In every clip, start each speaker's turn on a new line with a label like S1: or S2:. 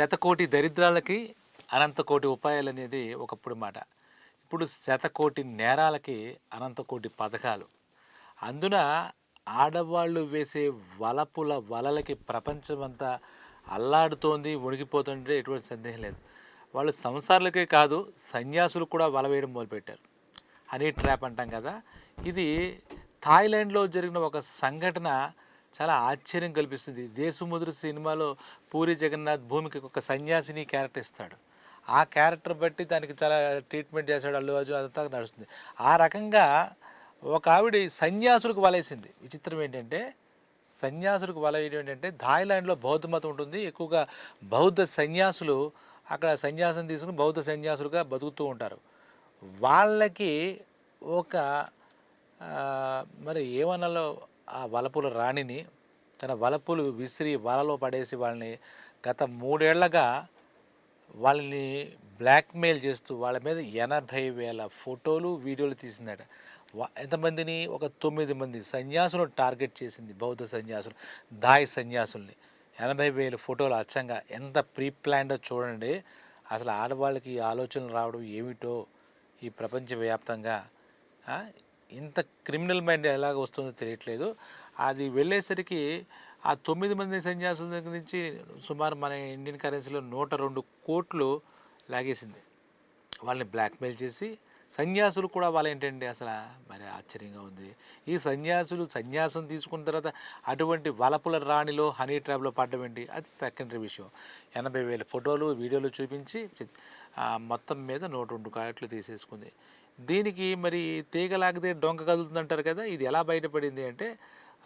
S1: శతకోటి దరిద్రాలకి అనంతకోటి ఉపాయాలు అనేది ఒకప్పుడు మాట. ఇప్పుడు శతకోటి నేరాలకి అనంతకోటి పథకాలు. అందున ఆడవాళ్ళు వేసే వలపుల వలలకి ప్రపంచమంతా అల్లాడుతోంది ఉణిగిపోతుంటే ఎటువంటి సందేహం లేదు. వాళ్ళు సంసారాలకే కాదు సన్యాసులు కూడా వల వేయడం మొదలుపెట్టారు. హనీ ట్రాప్ అంటాం కదా. ఇది థాయిలాండ్లో జరిగిన ఒక సంఘటన చాలా ఆశ్చర్యం కల్పిస్తుంది. దేశముదురు సినిమాలో పూరి జగన్నాథ్ భూమికి ఒక సన్యాసిని క్యారెక్టర్ ఇస్తాడు. ఆ క్యారెక్టర్ బట్టి దానికి చాలా ట్రీట్మెంట్ చేశాడు అల్లు అర్జున్ అదంతా నడుస్తుంది. ఆ రకంగా ఒక ఆవిడ సన్యాసులకు వలేసింది. విచిత్రం ఏంటంటే సన్యాసులకు వల ఏంటంటే థాయిలాండ్లో బౌద్ధ మతం ఉంటుంది. ఎక్కువగా బౌద్ధ సన్యాసులు అక్కడ సన్యాసం తీసుకుని బౌద్ధ సన్యాసులుగా బతుకుతూ ఉంటారు. వాళ్ళకి ఒక మరి ఏమన్నాలో ఆ వలపుల రాణిని తన వలపులు విసిరి వలలో పడేసి వాళ్ళని గత మూడేళ్ళగా వాళ్ళని బ్లాక్మెయిల్ చేస్తూ వాళ్ళ మీద ఎనభై వేల ఫోటోలు వీడియోలు తీసిందట ఎంతమందిని? ఒక తొమ్మిది మంది సన్యాసులను టార్గెట్ చేసింది బౌద్ధ సన్యాసులు దాయి సన్యాసుల్ని. ఎనభై వేల ఫోటోలు అచ్చంగా ఎంత ప్రీ ప్లాన్డో చూడండి. అసలు ఆడవాళ్ళకి ఆలోచనలు రావడం ఏమిటో ఈ ప్రపంచవ్యాప్తంగా ఇంత క్రిమినల్ మైండ్ ఎలాగ వస్తుందో తెలియట్లేదు. అది వెళ్ళేసరికి ఆ తొమ్మిది మంది సన్యాసుల దగ్గర నుంచి సుమారు మన ఇండియన్ కరెన్సీలో నూట రెండు కోట్లు లాగేసింది. వాళ్ళని బ్లాక్మెయిల్ చేసి సన్యాసులు కూడా వాళ్ళు ఏంటండి అసలు మరి ఆశ్చర్యంగా ఉంది. ఈ సన్యాసులు సన్యాసం తీసుకున్న తర్వాత అటువంటి వలపుల రాణిలో హనీ ట్రాప్లో పడ్డం ఏంటి? అది సెకండరీ విషయం. ఎనభై వేల ఫోటోలు వీడియోలు చూపించి మొత్తం మీద నూట రెండు కాట్లు తీసేసుకుంది. దీనికి మరి తీగలాగితే డొంక కదులుతుందంటారు కదా ఇది ఎలా బయటపడింది అంటే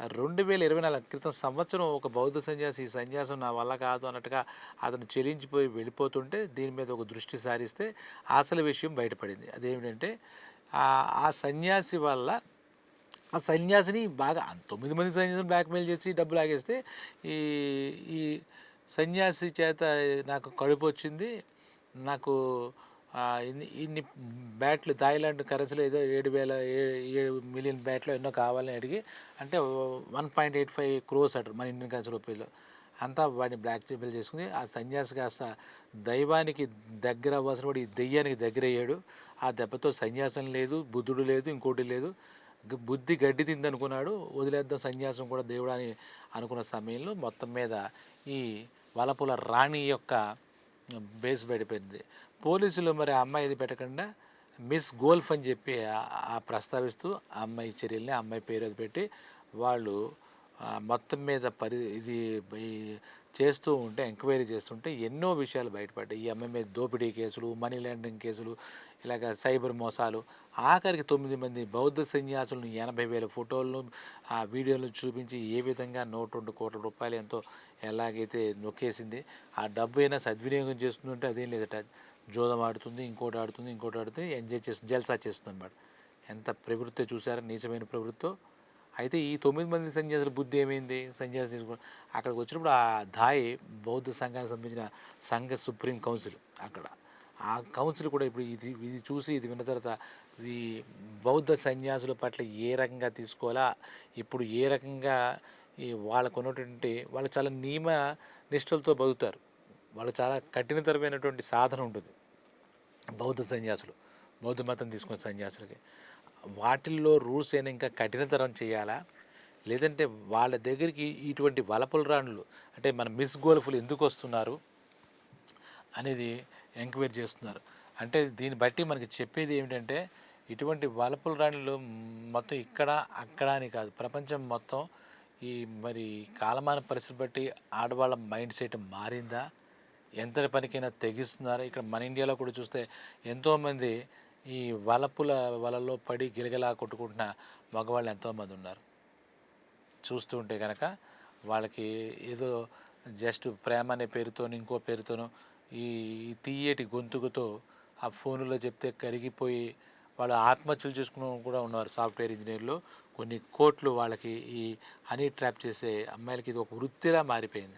S1: రెండు వేల ఇరవై నాలుగు క్రితం సంవత్సరం ఒక బౌద్ధ సన్యాసి ఈ సన్యాసం నా వల్ల కాదు అన్నట్టుగా అతను చెలించిపోయి వెళ్ళిపోతుంటే దీని మీద ఒక దృష్టి సారిస్తే అసలు విషయం బయటపడింది. అదేమిటంటే ఆ- సన్యాసి వల్ల ఆ సన్యాసిని బాగా తొమ్మిది మంది సన్యాసిని బ్లాక్మెయిల్ చేసి డబ్బు లాగేస్తే ఈ ఈ సన్యాసి చేత నాకు కడుపు వచ్చింది నాకు ఇన్ని ఇన్ని బ్యాట్లు థాయిలాండ్ కరెన్సీలో ఏదో ఏడు వేల ఏ- ఏడు మిలియన్ బ్యాట్లు ఎన్నో కావాలని అడిగి అంటే one point eight five crores అంటారు మన ఇండియన్ కరెన్సీ రూపాయలు అంతా వాడిని బ్లాక్ చేపలు చేసుకుని ఆ సన్యాసి కాస్త దైవానికి దగ్గర అవ్వాల్సిన వాడు ఈ దెయ్యానికి దగ్గర అయ్యాడు. ఆ దెబ్బతో సన్యాసం లేదు బుద్ధుడు లేదు ఇంకోటి లేదు. బుద్ధి గడ్డి తిందనుకున్నాడు వదిలేద్దాం సన్యాసం కూడా దేవుడు అని అనుకున్న సమయంలో మొత్తం మీద ఈ వలపుల రాణి యొక్క బేస్ పడిపోయింది. పోలీసులు మరి ఆ అమ్మాయి ఇది పెట్టకుండా మిస్ గోల్ఫ్ అని చెప్పి ఆ- ప్రస్తావిస్తూ ఆ అమ్మాయి చర్యల్ని ఆ అమ్మాయి పేరు అది పెట్టి వాళ్ళు మొత్తం మీద పరి ఇది చేస్తూ ఉంటే ఎంక్వైరీ చేస్తుంటే ఎన్నో విషయాలు బయటపడ్డాయి. ఈ అమ్మాయి మీద దోపిడీ కేసులు మనీ లాండరింగ్ కేసులు ఇలాగ సైబర్ మోసాలు. ఆఖరికి తొమ్మిది మంది బౌద్ధ సన్యాసులను ఎనభై వేల ఫోటోలను ఆ వీడియోలను చూపించి ఏ విధంగా నూట రెండు కోట్ల రూపాయలు ఎంతో ఎలాగైతే నొక్కేసింది ఆ డబ్బు అయినా సద్వినియోగం చేస్తుందంటే అదేం లేదట. జోదం ఆడుతుంది ఇంకోటి ఆడుతుంది ఇంకోటి ఆడుతుంది ఎంజాయ్ చేస్తుంది జల్సా చేస్తుంది అనమాట ఎంత ప్రవృత్తి చూసారా నీచమైన ప్రవృత్తో? అయితే ఈ తొమ్మిది మంది సన్యాసుల బుద్ధి ఏమైంది? సన్యాసం తీసుకుని అక్కడికి వచ్చినప్పుడు ఆ ధాయి బౌద్ధ సంఘానికి సంబంధించిన సంఘ సుప్రీం కౌన్సిల్ అక్కడ. ఆ కౌన్సిల్ కూడా ఇప్పుడు ఇది ఇది చూసి ఇది విన్న తర్వాత ఈ బౌద్ధ సన్యాసుల పట్ల ఏ రకంగా తీసుకోవాలా? ఇప్పుడు ఏ రకంగా ఈ వాళ్ళకు ఉన్నటువంటి వాళ్ళు చాలా నియమ నిష్ఠలతో బతుకుతారు. వాళ్ళు చాలా కఠినతరమైనటువంటి సాధన ఉంటుంది. బౌద్ధ సన్యాసులు బౌద్ధ మతం తీసుకున్న సన్యాసులకి. వాటిల్లో రూల్స్ అయినా ఇంకా కఠినతరం చేయాలా? లేదంటే వాళ్ళ దగ్గరికి ఇటువంటి వలపలు రాణులు అంటే మన మిస్ గోల్ఫ్లు ఎందుకు వస్తున్నారు అనేది ఎంక్వైరీ చేస్తున్నారు. అంటే దీన్ని బట్టి మనకి చెప్పేది ఏమిటంటే ఇటువంటి వలపుల రాణులు మొత్తం ఇక్కడ అక్కడ అని కాదు. ప్రపంచం మొత్తం ఈ మరి కాలమాన పరిస్థితి బట్టి ఆడవాళ్ళ మైండ్ సెట్ మారిందా? ఎంత పనికైనా తెగిస్తున్నారు? ఇక్కడ మన ఇండియాలో కూడా చూస్తే ఎంతోమంది ఈ వలపుల వలలో పడి గిలగలా కొట్టుకుంటున్న మగవాళ్ళు ఎంతోమంది ఉన్నారు. చూస్తూ ఉంటే కనుక వాళ్ళకి ఏదో జస్ట్ ప్రేమ అనే పేరుతోనో ఇంకో పేరుతోనో ఈ ఈ తీయటి గొంతుకుతో ఆ ఫోన్లో చెప్తే కరిగిపోయి వాళ్ళు ఆత్మహత్యలు చేసుకున్న కూడా ఉన్నారు సాఫ్ట్వేర్ ఇంజనీర్లు. కొన్ని కోట్లు వాళ్ళకి ఈ హనీ ట్రాప్ చేసే అమ్మాయిలకి ఇది ఒక వృత్తిలా మారిపోయింది.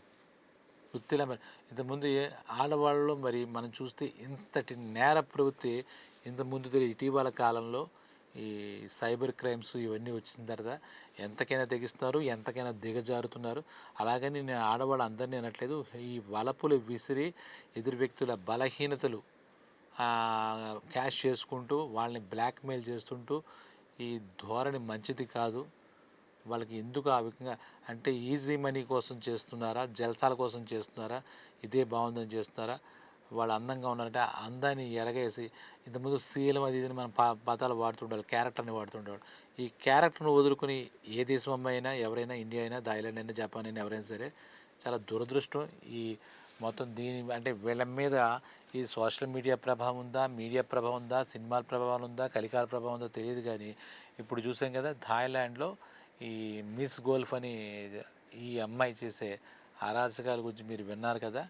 S1: వృత్తిలా మరి ఇంతకుముందు ఆడవాళ్ళలో మరి మనం చూస్తే ఇంతటి నేర ప్రవృత్తి ఇంతకుముందు తెలియదు. ఇటీవల కాలంలో ఈ సైబర్ క్రైమ్స్ ఇవన్నీ వచ్చిన తర్వాత ఎంతకైనా తెగిస్తున్నారు ఎంతకైనా దిగజారుతున్నారు. అలాగని నేను ఆడవాళ్ళు అందరినీ అనట్లేదు. ఈ వలపులు విసిరి ఎదురు వ్యక్తుల బలహీనతలు క్యాష్ చేసుకుంటూ వాళ్ళని బ్లాక్మెయిల్ చేస్తుంటూ ఈ ధోరణి మంచిది కాదు. వాళ్ళకి ఎందుకు ఆ విధంగా అంటే ఈజీ మనీ కోసం చేస్తున్నారా? జల్సాల కోసం చేస్తున్నారా? ఇదే బాగుందని చేస్తున్నారా? వాళ్ళు అందంగా ఉన్నారంటే అందాన్ని ఎరగేసి ఇంతకుముందు సీఎం అది ఇది మనం పా పదాలు వాడుతుండాలి క్యారెక్టర్ని వాడుతుండేవాడు ఈ క్యారెక్టర్ను వదులుకుని ఏ దేశం అయినా ఎవరైనా ఇండియా అయినా థాయిలాండ్ అయినా జపాన్ అయినా ఎవరైనా సరే చాలా దురదృష్టం. ఈ మొత్తం దీని అంటే వీళ్ళ మీద ఈ సోషల్ మీడియా ప్రభావం ఉందా మీడియా ప్రభావం ఉందా సినిమాల ప్రభావం ఉందా కలికాల ప్రభావం ఉందా తెలియదు కానీ ఇప్పుడు చూసాం కదా థాయిలాండ్లో ఈ మిస్ గోల్ఫ్ అని ఈ అమ్మాయి చేసే అరాచకాల గురించి మీరు విన్నారు కదా?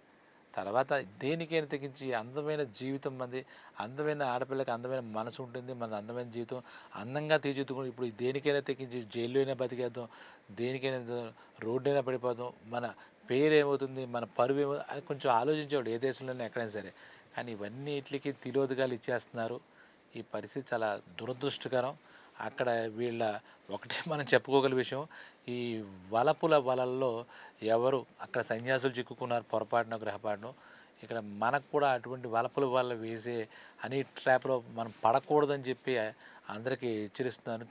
S1: తర్వాత దేనికైనా తెగించి అందమైన జీవితం మంది అందమైన ఆడపిల్లకి అందమైన మనసు ఉంటుంది మన అందమైన జీవితం అందంగా తీర్చిదిద్దుకుని ఇప్పుడు దేనికైనా తెగించి జైల్లో అయినా బతికేద్దాం దేనికైనా రోడ్డైనా పడిపోదాం మన పేరేమవుతుంది మన పరువు ఏమో అని కొంచెం ఆలోచించేవాడు ఏ దేశంలోనే ఎక్కడైనా సరే. కానీ ఇవన్నీ ఇట్లకి తిలోదగాలు ఇచ్చేస్తున్నారు. ఈ పరిస్థితి చాలా దురదృష్టకరం. అక్కడ వీళ్ళ ఒకటే మనం చెప్పుకోగల విషయం ఈ వలపుల వలల్లో ఎవరు అక్కడ సన్యాసులు చిక్కుకున్నారు పొరపాటున గ్రహపాటును ఇక్కడ మనకు కూడా అటువంటి వలపుల వల్ల వేసే అన్ని ట్రాప్లో మనం పడకూడదని చెప్పి అందరికీ హెచ్చరిస్తున్నాను.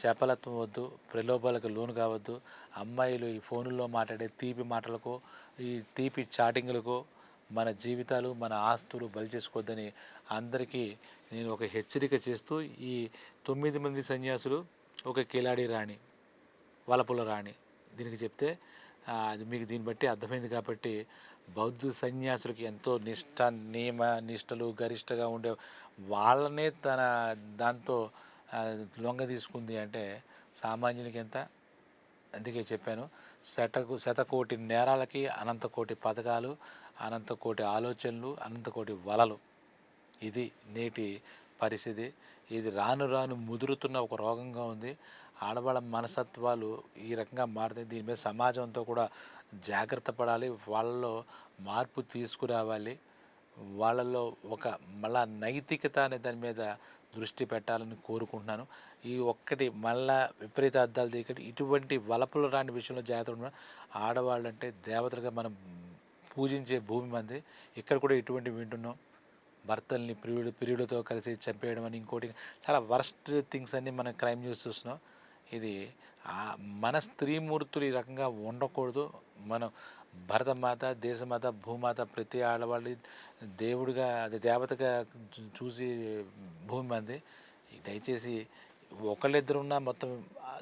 S1: చేపలత్వం వద్దు ప్రలోభాలకు లోను కావద్దు. అమ్మాయిలు ఈ ఫోనుల్లో మాట్లాడే తీపి మాటలకు ఈ తీపి చాటింగ్లకు మన జీవితాలు మన ఆస్తులు బలి చేసుకోవద్దని అందరికీ నేను ఒక హెచ్చరిక చేస్తూ ఈ తొమ్మిది మంది సన్యాసులు ఒక కిలాడి రాణి వలపుల రాణి దీనికి చెప్తే అది మీకు దీన్ని బట్టి అర్థమైంది కాబట్టి బౌద్ధ సన్యాసులకి ఎంతో నిష్ట నియమ నిష్టలు గరిష్టగా ఉండే వాళ్ళనే తన దాంతో లొంగ తీసుకుంది అంటే సామాన్యునికి ఎంత? అందుకే చెప్పాను శతకు శతకోటి నేరాలకి అనంతకోటి పథకాలు అనంతకోటి ఆలోచనలు అనంతకోటి వలలు. ఇది నేటి పరిస్థితి. ఇది రాను రాను ముదురుతున్న ఒక రోగంగా ఉంది. ఆడవాళ్ళ మనసత్వాలు ఈ రకంగా మారుతాయి. దీని మీద సమాజంతో కూడా జాగ్రత్త పడాలి. వాళ్ళలో మార్పు తీసుకురావాలి. వాళ్ళలో ఒక మళ్ళా నైతికత అనే దాని మీద దృష్టి పెట్టాలని కోరుకుంటున్నాను. ఈ ఒక్కటి మళ్ళా విపరీత అర్థాలు తీయకటి ఇటువంటి వలపులు రాని విషయంలో జాగ్రత్త ఉండడం ఆడవాళ్ళంటే దేవతలుగా మనం పూజించే భూమి మంది. ఇక్కడ కూడా ఇటువంటి వింటున్నాం. భర్తల్ని ప్రియుడు ప్రియుడితో కలిసి చంపేయడం అని ఇంకోటి. చాలా వర్స్ట్ థింగ్స్ అన్ని మనం క్రైమ్ న్యూస్ చూస్తున్నాం. ఇది మన స్త్రీమూర్తులు ఈ రకంగా ఉండకూడదు. మనం భరతమాత దేశమాత భూమాత ప్రతి ఆడవాళ్ళు దేవుడిగా అది దేవతగా చూసి భూమి మంది. దయచేసి ఒకళ్ళిద్దరు ఉన్నా మొత్తం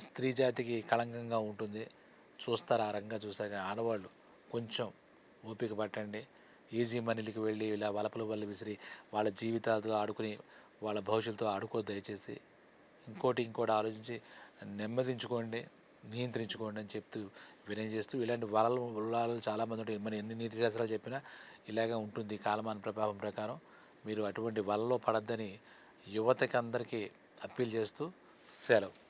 S1: స్త్రీ జాతికి కళంకంగా ఉంటుంది. చూస్తారు ఆ రంగా చూస్తారు? కానీ ఆడవాళ్ళు కొంచెం ఓపిక పట్టండి. ఈజీ మనీలకి వెళ్ళి ఇలా వలపల వల్ల విసిరి వాళ్ళ జీవితాలతో ఆడుకుని వాళ్ళ భవిష్యత్తుతో ఆడుకోవద్దు దయచేసి. ఇంకోటి ఇంకోటి ఆలోచించి నెమ్మదించుకోండి నియంత్రించుకోండి అని చెప్తూ వినయం చేస్తూ ఇలాంటి వలలు వలలు చాలామంది ఉంటాయి మన ఎన్ని నీతి శాస్త్రాలు చెప్పినా ఇలాగే ఉంటుంది కాలమాన ప్రభావం ప్రకారం. మీరు అటువంటి వలలో పడద్దని యువతకి అందరికీ అప్పీల్ చేస్తూ సెలవు.